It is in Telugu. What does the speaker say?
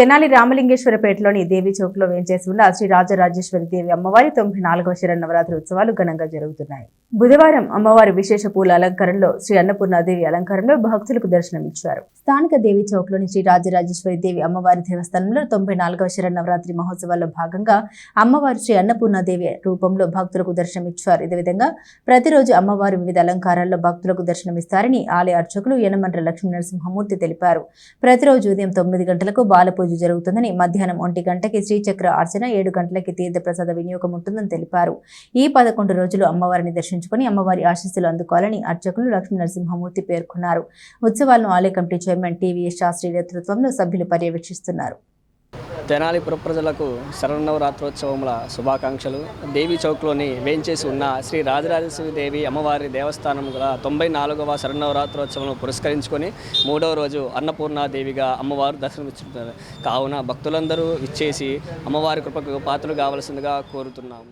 తెనాలి రామలింగేశ్వరపేటలోని దేవి చౌక్లో వేంచేసి ఉన్న శ్రీ రాజరాజేశ్వరి దేవి అమ్మవారి తొంభై నాలుగవ శరన్నవరాత్రి ఉత్సవాలు ఘనంగా జరుగుతున్నాయి. బుధవారం అమ్మవారి విశేష పూల అలంకరణలో శ్రీ అన్నపూర్ణాదేవి అలంకారంలో భక్తులకు దర్శనమిచ్చారు. స్థానిక దేవి చౌక్లోని శ్రీ రాజరాజేశ్వరి దేవి అమ్మవారి దేవస్థానంలో తొంభై నాలుగవ శరన్నవరాత్రి మహోత్సవాల్లో భాగంగా అమ్మవారు శ్రీ అన్నపూర్ణాదేవి రూపంలో భక్తులకు దర్శనమిచ్చారు. ఇదే విధంగా ప్రతిరోజు అమ్మవారు వివిధ అలంకారాల్లో భక్తులకు దర్శనమిస్తారని ఆలయ అర్చకులు యనమండ్ర లక్ష్మీ నరసింహమూర్తి తెలిపారు. ప్రతిరోజు ఉదయం తొమ్మిది గంటలకు బాలపూజ జరుగుతుందని మధ్యాహ్నం ఒంటి గంటకి శ్రీచక్ర అర్చన ఏడు గంటలకి తీర్థప్రసాద వినియోగం ఉంటుందని తెలిపారు. ఈ పదకొండు రోజులు అమ్మవారిని దర్శించుకుని అమ్మవారి ఆశీస్సులు అందుకోవాలని అర్చకులు లక్ష్మీ నరసింహమూర్తి పేర్కొన్నారు. ఉత్సవాలను ఆలయ కమిటీ చైర్మన్ టీవీఎస్ శాస్త్రి నేతృత్వంలో సభ్యులు పర్యవేక్షిస్తున్నారు. తెనాలి పుర ప్రజలకు శరణవరాత్రోత్సవముల శుభాకాంక్షలు. దేవి చౌక్లోని వేంచేసి ఉన్న శ్రీ రాజరాజేశ్వరి దేవి అమ్మవారి దేవస్థానం గల తొంభై నాలుగవ శరణవరాత్రోత్సవం పురస్కరించుకొని మూడవ రోజు అన్నపూర్ణాదేవిగా అమ్మవారు దర్శనమిస్తున్నారు కావున భక్తులందరూ ఇచ్చేసి అమ్మవారి కృపకు పాత్రలు కావలసిందిగా కోరుతున్నాము.